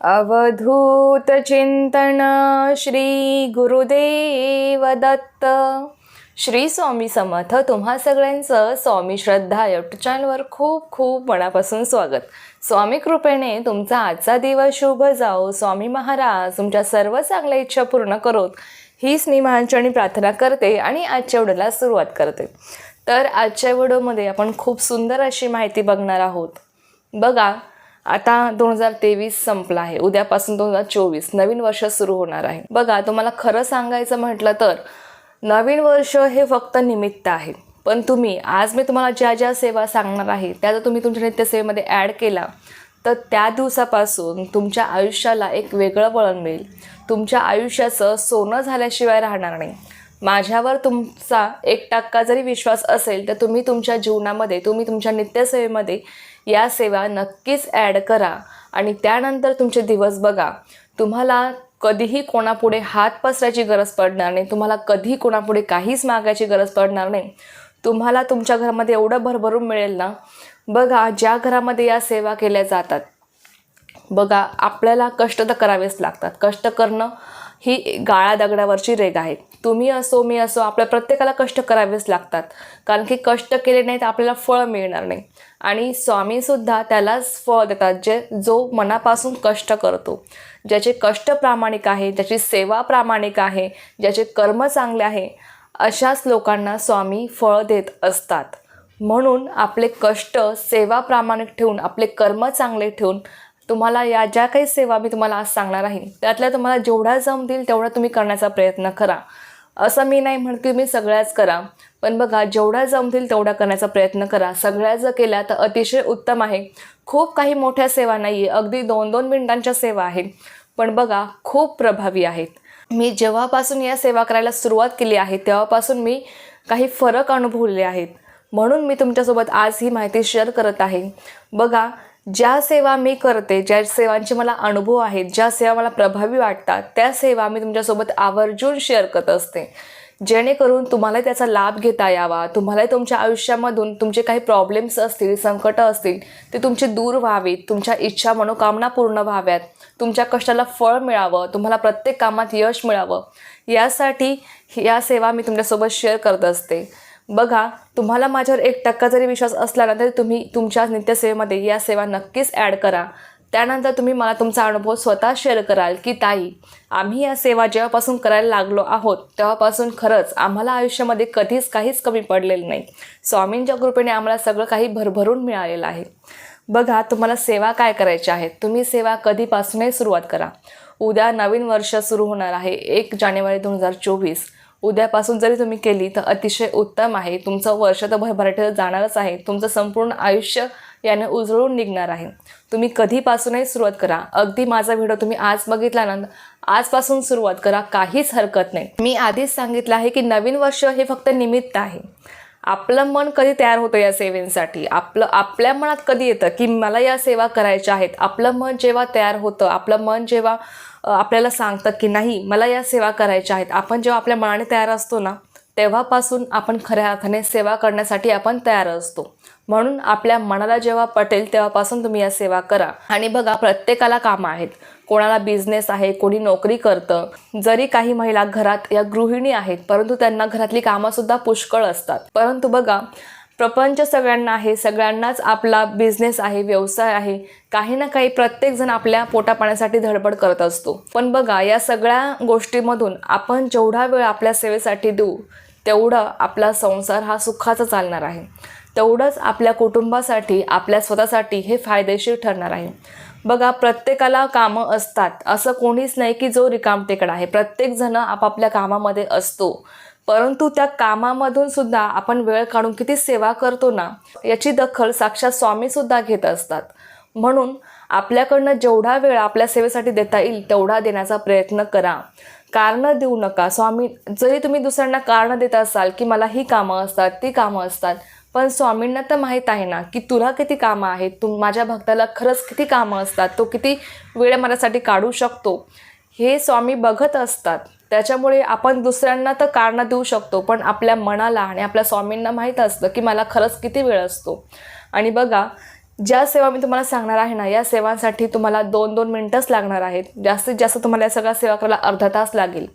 अवधूत चिंतन श्री गुरुदेव दत्त श्री स्वामी समर्थ तुम्हा सगळ्यांचं स्वामी श्रद्धा युट्यूब चॅनलवर खूप खूप मनापासून स्वागत. स्वामी कृपेने तुमचा आजचा दिवस शुभ जाओ. स्वामी महाराज तुमच्या सर्व चांगल्या इच्छा पूर्ण करोत. हीच मी महाचरणी प्रार्थना करते आणि आजच्या व्हिडिओला सुरुवात करते. तर आजच्या व्हिडिओमध्ये आपण खूप सुंदर अशी माहिती बघणार आहोत. बघा आता दोन हजार तेवीस संपला आहे. उद्यापासून दोन हजार चोवीस नवीन वर्ष सुरू होणार आहे. बघा तुम्हाला खरं सांगायचं म्हटलं तर नवीन वर्ष हे फक्त निमित्त आहे. पण तुम्ही आज मी तुम्हाला ज्या ज्या सेवा सांगणार आहे त्या जर तुम्ही तुमच्या नित्यसेवेमध्ये ॲड केला तर त्या दिवसापासून तुमच्या आयुष्याला एक वेगळं वळण मिळेल. तुमच्या आयुष्याचं सोनं झाल्याशिवाय राहणार नाही. माझ्यावर तुमचा एक टक्का जरी विश्वास असेल तर तुम्ही तुमच्या जीवनामध्ये तुम्ही तुमच्या नित्यसेवेमध्ये या सेवा नक्कीच ॲड करा आणि त्यानंतर तुमचे दिवस बघा. तुम्हाला कधीही कोणापुढे हात पसरायची गरज पडणार नाही. तुम्हाला कधी कोणापुढे काहीच मागायची गरज पडणार नाही. तुम्हाला तुमच्या घरामध्ये एवढं भरभरून मिळेल ना? बघा ज्या घरामध्ये या सेवा केल्या जातात बघा आपल्याला कष्ट तर करावेच लागतात. कष्ट करणं ही गाळा दगडावरची रेग आहे. तुम्ही असो मी असो आपल्या प्रत्येकाला कष्ट करावेच लागतात. कारण की कष्ट केले नाही तर आपल्याला फळ मिळणार नाही. आणि स्वामीसुद्धा त्यालाच फळ देतात जे जो मनापासून कष्ट करतो. ज्याचे कष्ट प्रामाणिक आहे ज्याची सेवा प्रामाणिक आहे ज्याचे कर्म चांगले आहे अशाच लोकांना स्वामी फळ देत असतात. म्हणून आपले कष्ट सेवा प्रामाणिक ठेवून आपले कर्म चांगले ठेवून तुम्हाला या ज्या काही सेवा मी तुम्हाला आज सांगणार आहे त्यातल्या तुम्हाला जेवढ्या जमतील तेवढा तुम्ही करण्याचा प्रयत्न करा. असं मी नाही म्हणत की मी सगळ्याच करा पण बघा जेवढ्या जमतील तेवढा करण्याचा प्रयत्न करा. सगळ्या जर केल्या तर अतिशय उत्तम आहे. खूप काही मोठ्या सेवा नाही आहे अगदी दोन दोन मिनिटांच्या सेवा आहेत पण बघा खूप प्रभावी आहेत. मी जेव्हापासून या सेवा करायला सुरुवात केली आहे तेव्हापासून मी काही फरक अनुभवले आहेत. म्हणून मी तुमच्यासोबत आज ही माहिती शेअर करत आहे. बघा ज्या सेवा मी करते ज्या सेवांचे मला अनुभव आहेत ज्या सेवा मला प्रभावी वाटतात त्या सेवा मी तुमच्यासोबत आवर्जून शेअर करत असते. जेणेकरून तुम्हाला त्याचा लाभ घेता यावा तुम्हालाही तुमच्या आयुष्यामधून तुमचे काही प्रॉब्लेम्स असतील संकटं असतील ते तुमचे दूर व्हावीत तुमच्या इच्छा मनोकामना पूर्ण व्हाव्यात तुमच्या कष्टाला फळ मिळावं तुम्हाला प्रत्येक कामात यश मिळावं यासाठी या सेवा मी तुमच्यासोबत शेअर करत असते. बघा तुम्हाला माझ्यावर एक टक्का जरी विश्वास असला ना तरी तुम्ही तुमच्या नित्यसेवेमध्ये या सेवा नक्कीच ॲड करा. त्यानंतर तुम्ही मला तुमचा अनुभव स्वतः शेअर कराल की ताई आम्ही या सेवा जेव्हापासून करायला लागलो आहोत तेव्हापासून खरंच आम्हाला आयुष्यामध्ये कधीच काहीच कमी पडलेलं नाही. स्वामींच्या कृपेने आम्हाला सगळं काही भरभरून मिळालेलं आहे. बघा तुम्हाला सेवा काय करायची आहे? तुम्ही सेवा कधीपासूनही सुरुवात करा. उद्या नवीन वर्ष सुरू होणार आहे एक जानेवारी दोन हजार चोवीस. उद्यापासून जरी तुम्ही केली तर अतिशय उत्तम आहे. तुमचं वर्ष तर भरभराटीत जाणारच आहे. तुमचं संपूर्ण आयुष्य याने उजळून निघणार आहे. तुम्ही कधीपासूनही सुरुवात करा. अगदी माझा व्हिडिओ तुम्ही आज बघितला ना आजपासून सुरुवात करा. काहीच हरकत नाही. मी आधीच सांगितलं आहे की नवीन वर्ष हे फक्त निमित्त आहे. आपलं मन कधी तयार होतं या सेवेसाठी? आपलं आपल्या मनात कधी येतं की मला या सेवा करायच्या आहेत? आपलं मन जेव्हा तयार होतं आपलं मन जेव्हा आपल्याला सांगतं की नाही मला या सेवा करायच्या आहेत. आपण जेव्हा आपल्या मनाने तयार असतो ना तेव्हापासून आपण खऱ्या अर्थाने सेवा करण्यासाठी आपण तयार असतो. म्हणून आपल्या मनाला जेव्हा पटेल तेव्हापासून तुम्ही या सेवा करा. आणि बघा प्रत्येकाला कामं आहेत. कोणाला बिझनेस आहे कोणी नोकरी करतं. जरी काही महिला घरात या गृहिणी आहेत परंतु त्यांना घरातली कामंसुद्धा पुष्कळ असतात. परंतु बघा प्रपंच सगळ्यांना आहे सगळ्यांनाच आपला बिझनेस आहे व्यवसाय आहे. काही ना काही प्रत्येकजण आपल्या पोटापाण्यासाठी धडपड करत असतो. पण बघा या सगळ्या गोष्टीमधून आपण जेवढा वेळ आपल्या सेवेसाठी देऊ तेवढं आपला संसार हा सुखाचा चालणार आहे. तेवढंच आपल्या कुटुंबासाठी आपल्या स्वतःसाठी हे फायदेशीर ठरणार आहे. बघा प्रत्येकाला कामं असतात. असं कोणीच नाही की जो रिकामटेकडा आहे. प्रत्येकजण आपापल्या कामामध्ये असतो. परंतु त्या कामामधून सुद्धा आपण वेळ काढून किती सेवा करतो ना याची दखल साक्षात स्वामीसुद्धा घेत असतात. म्हणून आपल्याकडनं जेवढा वेळ आपल्या सेवेसाठी देता येईल तेवढा देण्याचा प्रयत्न करा. कारणं देऊ नका. स्वामी जरी तुम्ही दुसऱ्यांना कारणं देत असाल की मला ही कामं असतात ती कामं असतात पण स्वामींना तर माहीत आहे ना की तुला किती कामं आहेत तू माझ्या भक्ताला खरंच किती कामं असतात तो किती वेळ माझ्यासाठी काढू शकतो हे स्वामी बघत असतात. त्याच्यामुळे आपण दुसऱ्यांना तर कारणं देऊ शकतो पण आपल्या मनाला आणि आपल्या स्वामींना माहीत असतं की मला खरंच किती वेळ असतो. आणि बघा ज्या सेवा मी तुम्हाला सांगणार आहे ना या सेवांसाठी तुम्हाला दोन दोन मिनटंच लागणार आहेत. जास्तीत जास्त तुम्हाला या सगळ्या सेवा करायला अर्धा तास लागेल.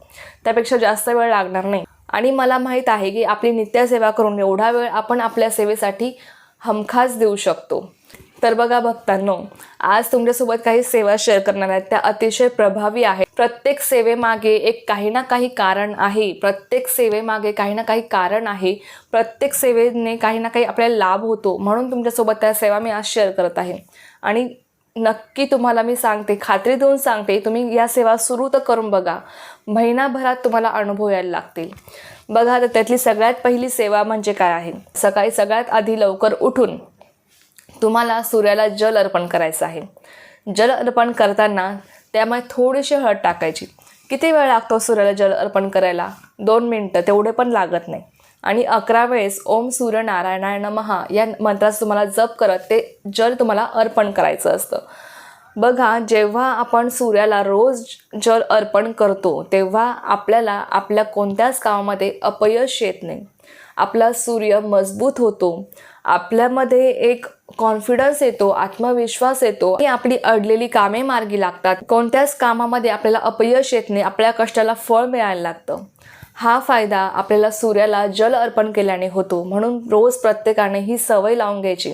त्यापेक्षा जास्त वेळ लागणार नाही. आणि मला माहीत आहे की आपली नित्यसेवा करून एवढा वेळ आपण आपल्या सेवेसाठी हमखास देऊ शकतो. तर बघा भक्तांनो आज तुमच्यासोबत काही सेवा शेअर करणार आहेत. त्या अतिशय प्रभावी आहेत. प्रत्येक सेवेमागे एक काही ना काही कारण आहे. प्रत्येक सेवेमागे काही ना काही कारण आहे. प्रत्येक सेवेने काही ना काही आपल्याला लाभ होतो. म्हणून तुमच्यासोबत त्या सेवा मी आज शेअर करत आहे. आणि नक्की तुम्हाला मी सांगते खात्री देऊन सांगते तुम्ही या सेवा सुरू तर करून बघा. महिनाभरात तुम्हाला अनुभव यायला लागतील. बघा तर त्यातली सगळ्यात पहिली सेवा म्हणजे काय आहे? सकाळी सगळ्यात आधी लवकर उठून तुम्हाला सूर्याला जल अर्पण करायचं आहे. जल अर्पण करताना त्यामुळे थोडीशी हळद टाकायची. किती वेळ लागतो सूर्याला जल अर्पण करायला? दोन मिनटं तेवढे पण लागत नाही. आणि अकरा वेळेस ओम सूर्य नारायणाय नमहा या मंत्राचं तुम्हाला जप करत ते जल तुम्हाला अर्पण करायचं असतं. बघा जेव्हा आपण सूर्याला रोज जल अर्पण करतो तेव्हा आपल्याला आपल्या कोणत्याच कामामध्ये अपयश येत नाही. आपला सूर्य मजबूत होतो. आपल्यामध्ये एक कॉन्फिडन्स येतो आत्मविश्वास येतो. आणि आपली अडलेली कामे मार्गी लागतात. कोणत्याच कामामध्ये आपल्याला अपयश येत नाही. आपल्या कष्टाला फळ मिळायला लागतं. हा फायदा आपल्याला सूर्याला जल अर्पण केल्याने होतो. म्हणून रोज प्रत्येकाने ही सवय लावून घ्यायची.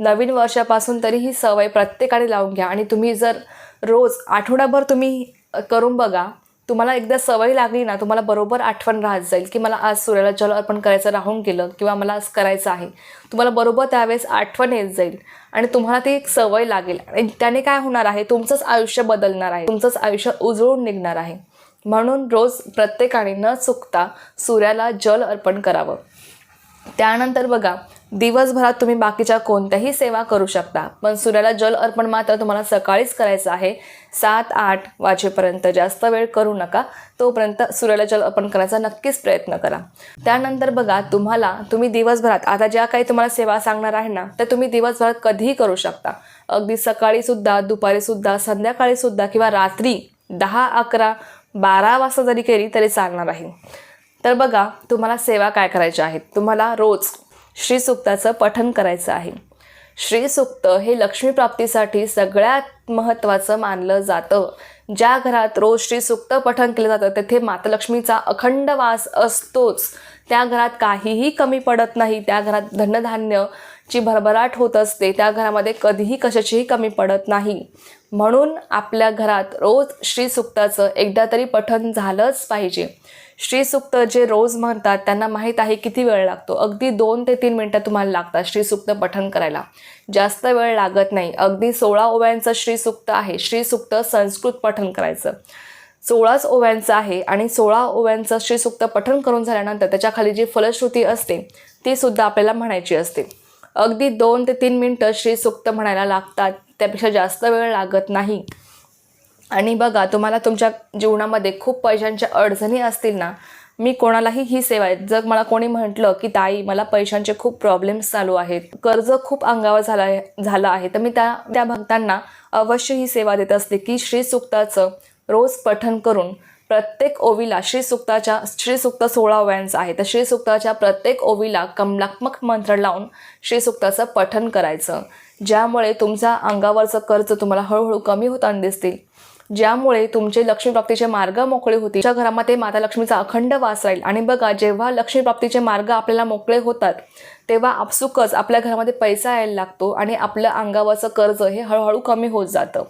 नवीन वर्षापासून तरी ही सवय प्रत्येकाने लावून घ्या. आणि तुम्ही जर रोज आठवडाभर तुम्ही करून बघा तुम्हाला एकदा सवय लागली ना तुम्हाला बरोबर आठवण राहत जाईल की मला आज सूर्याला जल अर्पण करायचं राहून गेलं किंवा मला आज करायचं आहे. तुम्हाला बरोबर त्यावेळेस आठवण येत जाईल आणि तुम्हाला ती एक सवय लागेल. आणि त्याने काय होणार आहे? तुमचंच आयुष्य बदलणार आहे. तुमचंच आयुष्य उजळून निघणार आहे. म्हणून रोज प्रत्येकाने न चुकता सूर्याला जल अर्पण करावं. त्यानंतर बघा दिवसभरात तुम्ही बाकीच्या कोणत्याही सेवा करू शकता. पण सूर्याला जल अर्पण मात्र तुम्हाला सकाळीच करायचं आहे. सात आठ वाजेपर्यंत जास्त वेळ करू नका. तोपर्यंत सूर्याला जल अर्पण करायचा नक्कीच प्रयत्न करा. त्यानंतर बघा तुम्हाला तुम्ही दिवसभरात आता ज्या काही तुम्हाला सेवा सांगणार आहे ना त्या तुम्ही दिवसभरात कधीही करू शकता. अगदी सकाळीसुद्धा दुपारीसुद्धा संध्याकाळीसुद्धा किंवा रात्री दहा अकरा बारा वाजता जरी केली तरी चालणार आहे. तर बघा तुम्हाला सेवा काय करायच्या आहेत तुम्हाला रोज श्रीसुक्ताचं पठन करायचं आहे. श्रीसुक्त हे लक्ष्मीप्राप्तीसाठी सगळ्यात महत्त्वाचं मानलं जातं. ज्या घरात रोज श्रीसुक्त पठन केलं जातं तेथे माता लक्ष्मीचा अखंड वास असतोच. त्या घरात काहीही कमी पडत नाही. त्या घरात धनधान्यची भरभराट होत असते. त्या घरामध्ये कधीही कशाचीही कमी पडत नाही. म्हणून आपल्या घरात रोज श्रीसुक्ताचं एकदा तरी पठन झालंच पाहिजे. श्रीसुक्त जे रोज म्हणतात त्यांना माहीत आहे किती वेळ लागतो. अगदी दोन ते तीन मिनटं तुम्हाला लागतात श्रीसुक्त पठन करायला. जास्त वेळ लागत नाही. अगदी सोळा ओव्यांचं श्रीसुक्त आहे. श्रीसुक्त संस्कृत पठन करायचं. सोळाच ओव्यांचं आहे आणि सोळा ओव्यांचं श्रीसुक्त पठन करून झाल्यानंतर त्याच्याखाली जी फलश्रुती असते ती सुद्धा आपल्याला म्हणायची असते. अगदी दोन ते तीन मिनटं श्रीसुक्त म्हणायला लागतात. त्यापेक्षा जास्त वेळ लागत नाही. आणि बघा तुम्हाला तुमच्या जीवनामध्ये खूप पैशांच्या अडचणी असतील ना मी कोणालाही ही सेवा आहे. जर मला कोणी म्हटलं की ताई मला पैशांचे खूप प्रॉब्लेम्स चालू आहेत. कर्ज खूप अंगावर झालं आहे झालं आहे. तर मी त्या त्या भक्तांना अवश्य ही सेवा देत असते की श्रीसुक्ताचं रोज पठन करून प्रत्येक ओवीला श्रीसुक्ताच्या श्रीसुक्त सोळा ओव्यांचं आहे. तर श्रीसुक्ताच्या प्रत्येक ओवीला कमलात्मक मंत्र लावून श्रीसुक्ताचं पठन करायचं. ज्यामुळे तुमचा अंगावरचं कर्ज तुम्हाला हळूहळू कमी होताना दिसतील. ज्यामुळे तुमचे लक्ष्मीप्राप्तीचे मार्ग मोकळे होतील. तुमच्या घरामध्ये माता लक्ष्मीचा अखंड वास राहील. आणि बघा जेव्हा लक्ष्मीप्राप्तीचे मार्ग आपल्याला मोकळे होतात तेव्हा आपसुकच आपल्या घरामध्ये पैसा यायला लागतो आणि आपलं अंगावरचं कर्ज हे हळूहळू कमी होत जातं.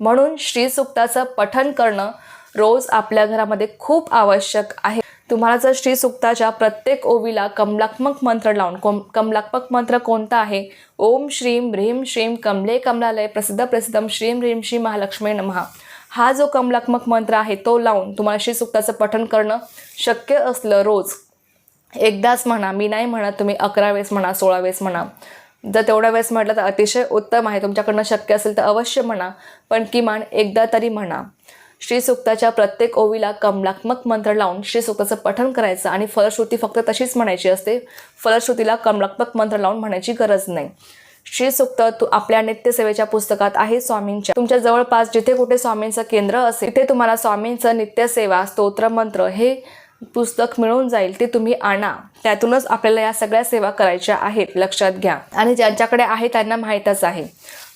म्हणून श्रीसुक्ताचं पठण करणं रोज आपल्या घरामध्ये खूप आवश्यक आहे. तुम्हाला जर श्रीसुक्ताच्या प्रत्येक ओवीला कमलात्मक मंत्र लावून कोम कमलात्मक मंत्र कोणता आहे? ओम श्रीम ह्रीम श्रीम कमले कमलालय प्रसिद्ध प्रसिद्धम श्रीम ह्रीम श्री महालक्ष्मी नमहा हा जो कमलात्मक मंत्र आहे तो लावून तुम्हाला श्रीसुक्ताचं पठण करणं शक्य असलं रोज. एकदाच म्हणा मी नाही म्हणत तुम्ही अकरा वेळेस म्हणा सोळा वेळेस म्हणा. जर तेवढ्या वेळेस म्हटलं तर अतिशय उत्तम आहे. तुमच्याकडनं शक्य असेल तर अवश्य म्हणा पण किमान एकदा तरी म्हणा. श्रीसुक्ताच्या प्रत्येक ओवीला कमलात्मक मंत्र लावून श्रीसुक्ताचं पठन करायचं आणि फलश्रुती फक्त तशीच म्हणायची असते. फलश्रुतीला कमलात्मक मंत्र लावून म्हणायची गरज नाही. श्रीसुक्त तू आपल्या नित्यसेवेच्या पुस्तकात आहे स्वामींच्या. तुमच्या जवळपास जिथे कुठे स्वामींचं केंद्र असेल तिथे तुम्हाला स्वामींचं नित्यसेवा स्तोत्र मंत्र हे पुस्तक मिळून जाईल ते तुम्ही आणा. त्यातूनच आपल्याला या सगळ्या सेवा करायच्या आहेत लक्षात घ्या. आणि ज्यांच्याकडे आहे त्यांना माहीतच आहे.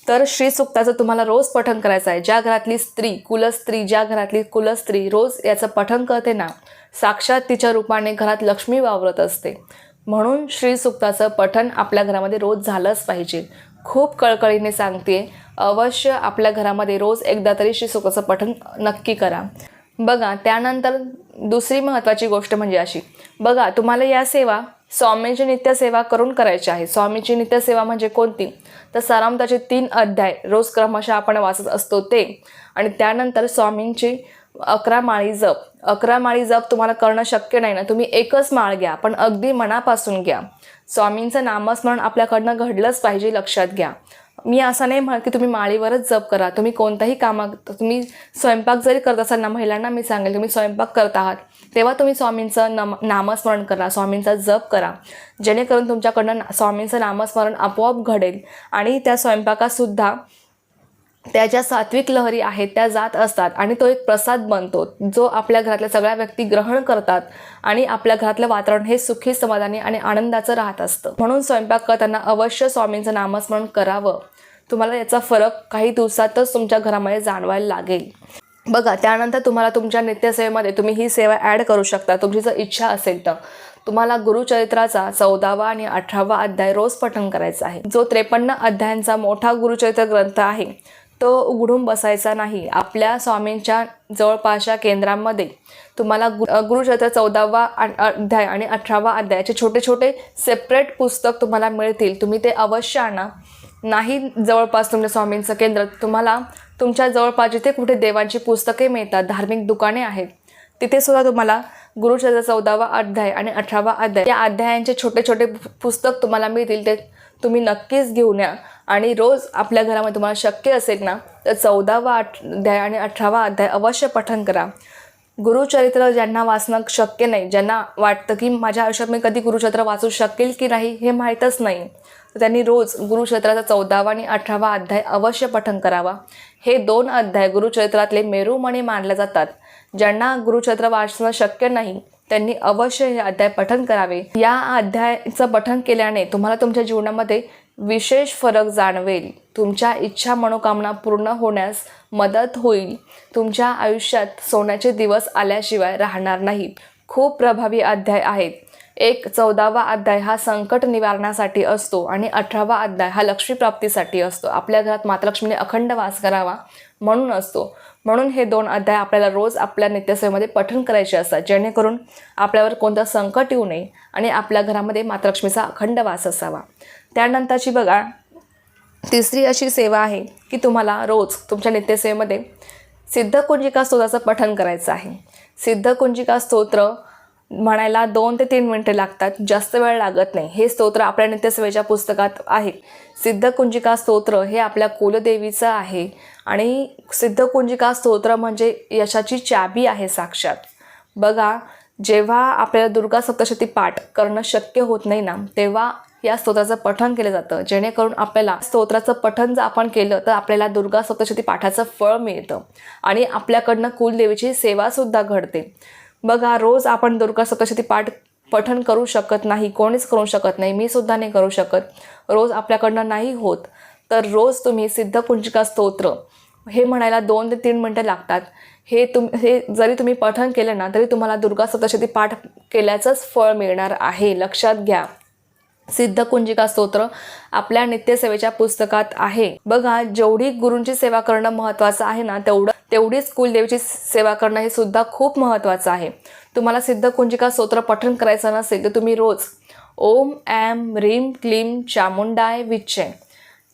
तर श्री सुक्ताचं तुम्हाला रोज पठण करायचं आहे. ज्या घरातली स्त्री कुलस्त्री ज्या घरातली कुलस्त्री रोज याचं पठण करते ना साक्षात तिच्या रूपाने घरात लक्ष्मी वावरत असते. म्हणून श्री सुक्ताचं पठण आपल्या घरामध्ये रोज झालंच पाहिजे. खूप कळकळीने सांगते अवश्य आपल्या घरामध्ये रोज एकदा तरी श्री सुक्ताचं पठण नक्की करा. बघा त्यानंतर दुसरी महत्त्वाची गोष्ट म्हणजे अशी. बघा तुम्हाला या सेवा स्वामींची नित्यसेवा करून करायची आहे. स्वामीची नित्यसेवा म्हणजे कोणती? तर सारामताचे तीन अध्याय रोज क्रमशः आपण वाचत असतो ते. आणि त्यानंतर स्वामींची अकरा माळी जप. अकरा माळी जप तुम्हाला करणं शक्य नाही ना. तुम्ही एकच माळ घ्या पण अगदी मनापासून घ्या. स्वामींचं नामस्मरण आपल्याकडनं घडलंच पाहिजे लक्षात घ्या. मी असं नाही म्हणत की तुम्ही माळीवरच जप करा. तुम्ही कोणताही कामात तुम्ही स्वयंपाक जरी करत असाल ना महिलांना मी सांगेल तुम्ही स्वयंपाक करत आहात तेव्हा तुम्ही स्वामींचं नम नामस्मरण करा स्वामींचा जप करा. जेणेकरून तुमच्याकडनं स्वामींचं नामस्मरण आपोआप घडेल आणि त्या स्वयंपाकातसुद्धा त्या ज्या सात्विक लहरी आहेत त्या जात असतात आणि तो एक प्रसाद बनतो जो आपल्या घरातल्या सगळ्या व्यक्ती ग्रहण करतात आणि आपल्या घरातलं वातावरण हे सुखी समाधानी आणि आनंदाचं राहत असतं. म्हणून स्वयंपाक करताना अवश्य स्वामींचं नामस्मरण करावं. तुम्हाला याचा फरक काही दिवसातच तुमच्या घरामध्ये जाणवायला लागेल. बघा त्यानंतर तुम्हाला तुमच्या नित्यसेवेमध्ये तुम्ही ही सेवा ॲड करू शकता. तुमची जर इच्छा असेल तर. तुम्हाला गुरुचरित्राचा चौदावा आणि अठरावा अध्याय रोज पठण करायचा आहे. जो त्रेपन्न अध्यायांचा मोठा गुरुचरित्र ग्रंथ आहे. तो उघडून बसायचा नाही. आपल्या स्वामींच्या जवळपासच्या केंद्रांमध्ये तुम्हाला गु अ, गुरुचरित्र चौदावा अध्याय आणि अठरावा अध्यायाचे छोटे छोटे सेपरेट पुस्तक तुम्हाला मिळतील. तुम्ही ते अवश्य आणा. नाही जवळपास तुमच्या स्वामींचं केंद्र तुम्हाला तुमच्या जवळपास जिथे कुठे देवांची पुस्तके मिळतात धार्मिक दुकाने आहेत तिथे सुद्धा तुम्हाला गुरुचरित्र चौदावा अध्याय आणि अठरावा अध्याय या अध्यायांचे छोटे छोटे पु- पुस्तक तुम्हाला मिळतील. ते तुम्ही नक्कीच घेऊन या. आणि रोज आपल्या घरामध्ये तुम्हाला शक्य असेल ना तर चौदावा अध्याय आणि अठरावा अध्याय अवश्य पठन करा. गुरुचरित्र ज्यांना वाचणं शक्य नाही ज्यांना वाटतं की माझ्या आयुष्यात मी कधी गुरुचरित्र वाचू शकेल की नाही हे माहीतच नाही. तर त्यांनी रोज गुरुचरित्राचा चौदावा आणि अठरावा अध्याय अवश्य पठन करावा. हे दोन अध्याय गुरुचरित्रातले मेरुमणी मानले जातात. ज्यांना गुरुचरित्र वाचणं शक्य नाही त्यांनी अवश्य हे अध्याय पठन करावे. या अध्यायाचं पठन केल्याने तुम्हाला तुमच्या जीवनामध्ये विशेष फरक जाणवेल. तुमच्या इच्छा मनोकामना पूर्ण होण्यास मदत होईल. तुमच्या आयुष्यात सोन्याचे दिवस आल्याशिवाय राहणार नाही. खूप प्रभावी अध्याय आहेत. एक चौदावा अध्याय हा संकट निवारणासाठी असतो आणि अठरावा अध्याय हा लक्ष्मीप्राप्तीसाठी असतो. आपल्या घरात मातलक्ष्मीने अखंड वास करावा म्हणून असतो. म्हणून हे दोन अध्याय आपल्याला रोज आपल्या नित्यसेवेमध्ये पठण करायचे असतात. जेणेकरून आपल्यावर कोणतं संकट येऊ नये आणि आपल्या घरामध्ये मातलक्ष्मीचा अखंड वास असावा. त्यानंतरची बघा तिसरी अशी सेवा आहे की तुम्हाला रोज तुमच्या नित्यसेवेमध्ये सिद्धकुंजिका स्तोत्राचं पठण करायचं आहे. सिद्धकुंजिका स्तोत्र म्हणायला दोन ते तीन मिनटे लागतात जास्त वेळ लागत नाही. हे स्तोत्र आपल्या नित्यसेवेच्या पुस्तकात आहे. सिद्धकुंजिका स्तोत्र हे आपल्या कुलदेवीचं आहे. आणि सिद्धकुंजिका स्तोत्र म्हणजे यशाची चाबी आहे साक्षात. बघा जेव्हा आपल्याला दुर्गा सप्तशती पाठ करणं शक्य होत नाही ना तेव्हा या स्तोत्राचं पठण केलं जातं. जेणेकरून आपल्याला स्तोत्राचं पठण जर आपण केलं तर आपल्याला दुर्गा सप्तशती पाठाचं फळ मिळतं. आणि आपल्याकडनं कुलदेवीची सेवासुद्धा घडते. बघा रोज आपण दुर्गा सप्तशती पाठ पठण करू शकत नाही कोणीच करू शकत नाही मी सुद्धा नाही करू शकत. रोज आपल्याकडनं नाही होत. तर रोज तुम्ही सिद्धकुंजिका स्तोत्र हे म्हणायला दोन ते तीन मिनटं लागतात. हे तुम हे जरी तुम्ही पठन केलं ना तरी तुम्हाला दुर्गा सप्तशती पाठ केल्याचंच फळ मिळणार आहे. लक्षात घ्या. सिद्धकुंजिका स्तोत्र आपल्या नित्यसेवेच्या पुस्तकात आहे. बघा जेवढी गुरूंची सेवा करणं महत्त्वाचं आहे ना तेवढं तेवढीच कुलदेवीची सेवा करणं हे सुद्धा खूप महत्त्वाचं आहे. तुम्हाला सिद्धकुंजिका स्तोत्र पठन करायचं नसेल तर तुम्ही रोज ओम ॲम रीम क्लीम चामुंडाय विच्चे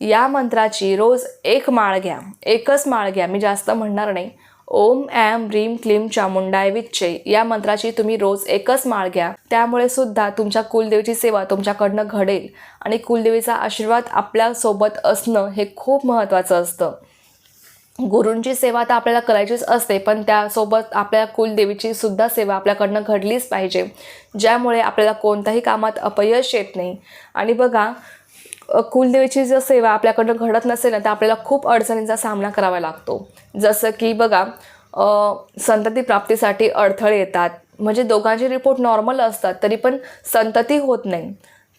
या मंत्राची रोज एक माळ घ्या. एकच माळ घ्या. मी जास्त म्हणणार नाही. ओम ॲम रीम क्लीम चामुंडाय विच्चे या मंत्राची तुम्ही रोज एकच माळ घ्या. त्यामुळे सुद्धा तुमच्या कुलदेवीची सेवा तुमच्याकडनं घडेल आणि कुलदेवीचा आशीर्वाद आपल्यासोबत असणं हे खूप महत्त्वाचं असतं. गुरूंची सेवा तर आपल्याला करायचीच असते पण त्यासोबत आपल्या कुलदेवीची सुद्धा सेवा आपल्याकडनं घडलीच पाहिजे. ज्यामुळे आपल्याला कोणत्याही कामात अपयश येत नाही. आणि बघा कुलदेवीची जर सेवा आपल्याकडनं घडत नसेल ना तर आपल्याला खूप अडचणींचा सामना करावा लागतो. जसं की बघा संतती प्राप्तीसाठी अडथळे येतात. म्हणजे दोघांचे रिपोर्ट नॉर्मल असतात तरी पण संतती होत नाही.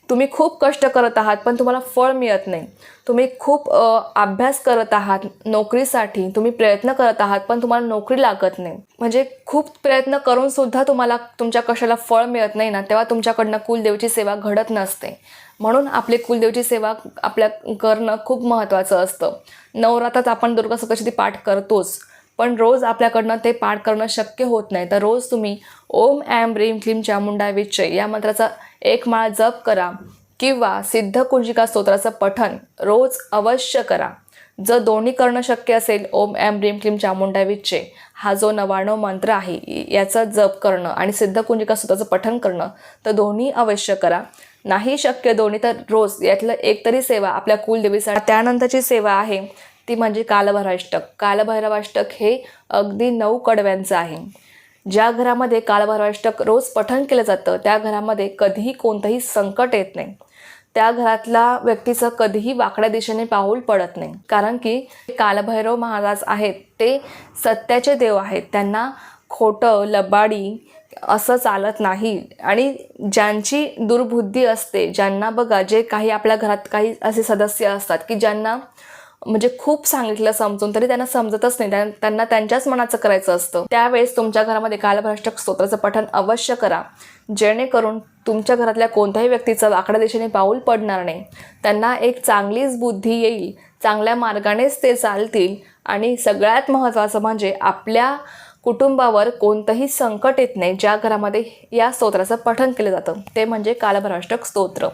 तुम्ही खूप कष्ट करत आहात पण तुम्हाला फळ मिळत नाही. तुम्ही खूप अभ्यास करत आहात नोकरीसाठी तुम्ही प्रयत्न करत आहात पण तुम्हाला नोकरी लागत नाही. म्हणजे खूप प्रयत्न करून सुद्धा तुम्हाला तुमच्या कशाला फळ मिळत नाही ना तेव्हा तुमच्याकडनं कुलदेवची सेवा घडत नसते. म्हणून आपली कुलदेवची सेवा आपल्या करणं खूप महत्त्वाचं असतं. नवरात्रात आपण दुर्गा सप्तशती पाठ करतोच. पण रोज आपल्याकडनं ते पाठ करणं शक्य होत नाही. तर रोज तुम्ही ओम ॲम ब्रीम क्लीम चामुंडा विच्चय या मंत्राचा एक माळ जप करा किंवा सिद्ध कुंजिका स्तोत्राचं पठण रोज अवश्य करा. जर दोन्ही करणं शक्य असेल ओम ॲम ब्रीम क्लीम चामुंडा विच्चे हा जो नवाणव मंत्र आहे याचा जप करणं आणि सिद्ध कुंजिका स्तोत्राचं पठण करणं तर दोन्ही अवश्य करा. नाही शक्य दोन्ही तर रोज यातलं एक तरी सेवा आपल्या कुलदेवीसाठी. त्यानंतरची सेवा आहे ती म्हणजे कालभैरवाष्टक. कालभैरवाष्टक हे अगदी नऊ कडव्यांचं आहे. ज्या घरामध्ये कालभैरवाष्टक रोज पठण केलं जातं त्या घरामध्ये कधीही कोणतंही संकट येत नाही. त्या घरातला व्यक्तीचं कधीही वाकड्या दिशेने पाऊल पडत नाही. कारण की कालभैरव महाराज आहेत ते सत्याचे देव आहेत. त्यांना खोटं लबाडी असं चालत नाही. आणि ज्यांची दुर्बुद्धी असते ज्यांना बघा जे काही आपल्या घरात काही असे सदस्य असतात की ज्यांना म्हणजे खूप सांगितलं समजून तरी त्यांना समजतच नाही. त्यांना त्यांच्याच मनाचं करायचं असतं. त्यावेळेस तुमच्या घरामध्ये कालभ्रष्टक स्तोत्राचं पठण अवश्य करा. जेणेकरून तुमच्या घरातल्या कोणत्याही व्यक्तीचं वाकड्या दिशेने पाऊल पडणार नाही. त्यांना एक चांगलीच बुद्धी येईल चांगल्या मार्गानेच ते चालतील आणि सगळ्यात महत्त्वाचं म्हणजे आपल्या कुटुंबावर कोणतंही संकट येत नाही ज्या घरामध्ये या स्तोत्राचं पठण केलं जातं. ते म्हणजे कालभ्रष्टक स्तोत्र.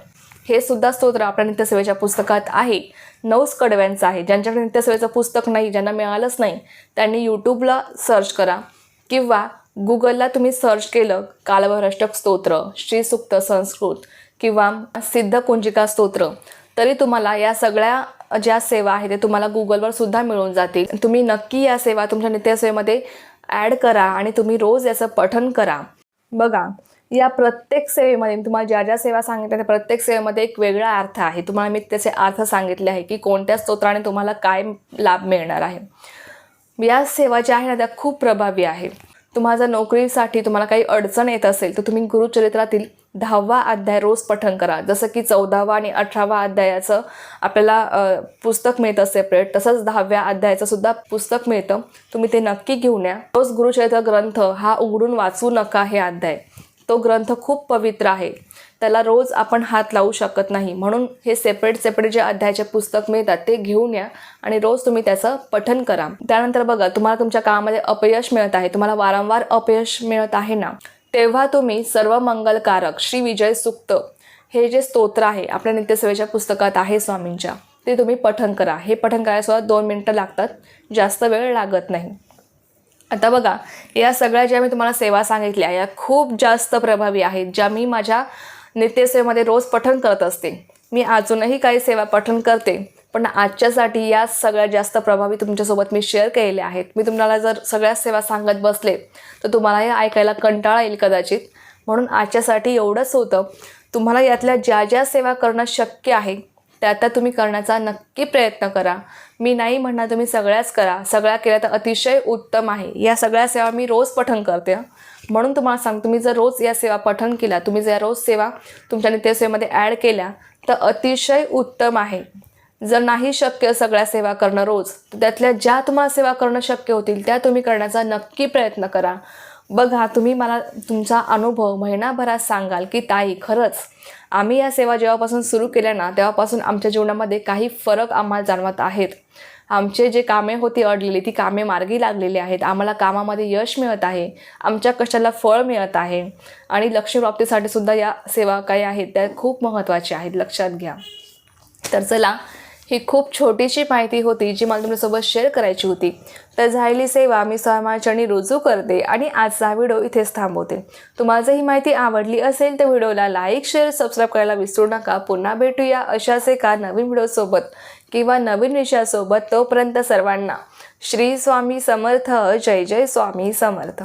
हे सुद्धा स्तोत्र आपल्या नित्यसेवेच्या पुस्तकात आहे. नऊच कडव्यांचं आहे. ज्यांच्याकडे नित्यसेवेचं पुस्तक नाही ज्यांना मिळालंच नाही त्यांनी यूट्यूबला सर्च करा. किंवा गुगलला तुम्ही सर्च केलं कालभैरष्टक स्तोत्र श्रीसुक्त संस्कृत किंवा सिद्ध कुंजिका स्तोत्र तरी तुम्हाला या सगळ्या ज्या सेवा आहेत ते तुम्हाला गुगलवर सुद्धा मिळून जातील. तुम्ही नक्की या सेवा तुमच्या नित्यसेवेमध्ये ॲड करा आणि तुम्ही रोज याचं पठन करा. बघा या प्रत्येक सेवेमध्ये मी तुम्हाला ज्या ज्या सेवा सांगितल्या त्या प्रत्येक सेवेमध्ये एक वेगळा अर्थ आहे. तुम्हाला मी त्याचे अर्थ सांगितले आहे की कोणत्या स्तोत्राने तुम्हाला काय लाभ मिळणार आहे. या सेवा ज्या आहे ना त्या खूप प्रभावी आहे. तुम्हाला जर नोकरीसाठी तुम्हाला काही अडचण येत असेल तर तुम्ही गुरुचरित्रातील दहावा अध्याय रोज पठण करा. जसं की चौदावा आणि अठरावा अध्यायाचं आपल्याला पुस्तक मिळतं सेपरेट तसंच दहाव्या अध्यायाचं सुद्धा पुस्तक मिळतं. तुम्ही ते नक्की घेऊन या. रोज गुरुचरित्र ग्रंथ हा उघडून वाचू नका हे अध्याय. तो ग्रंथ खूप पवित्र आहे. त्याला रोज आपण हात लावू शकत नाही. म्हणून हे सेपरेट सेपरेट जे अध्यायाचे पुस्तक मिळतात ते घेऊन या आणि रोज तुम्ही त्याचं पठन करा. त्यानंतर बघा तुम्हाला तुमच्या कामामध्ये अपयश मिळत आहे. तुम्हाला वारंवार अपयश मिळत आहे ना? तेव्हा तुम्ही सर्व मंगलकारक श्री विजय सुक्त हे जे स्तोत्र आहे आपल्या नित्यसेवेच्या पुस्तकात आहे स्वामींच्या ते तुम्ही पठन करा. हे पठन करायला दोन मिनटं लागतात. जास्त वेळ लागत नाही. आता बघा या सगळ्या ज्या मी तुम्हाला सेवा सांगितल्या या खूप जास्त प्रभावी आहेत ज्या मी माझ्या नित्यसेवेमध्ये रोज पठण करत असते. मी अजूनही काही सेवा पठण करते पण आजच्यासाठी या सगळ्यात जास्त प्रभावी तुमच्यासोबत मी शेअर केलेल्या आहेत. मी तुम्हाला जर सगळ्या सेवा सांगत बसले तर तुम्हाला हे ऐकायला कंटाळा येईल कदाचित. म्हणून आजच्यासाठी एवढंच होतं. तुम्हाला यातल्या ज्या ज्या सेवा करणं शक्य आहे ते आता तुम्ही करण्याचा नक्की प्रयत्न करा. मी नाही म्हणणार तुम्ही सगळ्याच करा. सगळ्या केल्या तर अतिशय उत्तम आहे. या सगळ्या सेवा मी रोज पठन करते. म्हणून तुम्हाला सांग तुम्ही जर रोज या सेवा पठन केल्या तुम्ही जर रोज सेवा तुमच्या नित्यसेवेमध्ये ॲड केल्या तर अतिशय उत्तम आहे. जर नाही शक्य सगळ्या सेवा करणं रोज तर त्यातल्या ज्या तुम्हाला सेवा करणं शक्य होतील त्या तुम्ही करण्याचा नक्की प्रयत्न करा. बघा तुम्ही मला तुमचा अनुभव महिनाभरात सांगाल की ताई खरंच आम्ही या सेवा जेव्हापासून सुरू केल्या ना तेव्हापासून आमच्या जीवनामध्ये काही फरक आम्हाला जाणवत आहेत. आमचे जे कामे होती अडलेली ती कामे मार्गी लागलेली आहेत. आम्हाला कामामध्ये यश मिळत आहे. आमच्या कष्टाला फळ मिळत आहे. आणि लक्ष्मीप्राप्तीसाठी सुद्धा या सेवा काही आहेत त्या खूप महत्त्वाच्या आहेत. लक्षात घ्या. तर चला ही खूप छोटीशी माहिती होती जी मला तुमच्यासोबत शेअर करायची होती. तर झालेली सेवा मी स्वयंचरणी रुजू करते आणि आजचा व्हिडिओ इथेच थांबवते. तुम्हाला जर ही माहिती आवडली असेल तर व्हिडिओला लाईक शेअर सबस्क्राईब करायला विसरू नका. पुन्हा भेटूया अशाच एका नवीन व्हिडिओसोबत किंवा नवीन विषयासोबत तोपर्यंत सर्वांना. श्री स्वामी समर्थ. जय जय स्वामी समर्थ.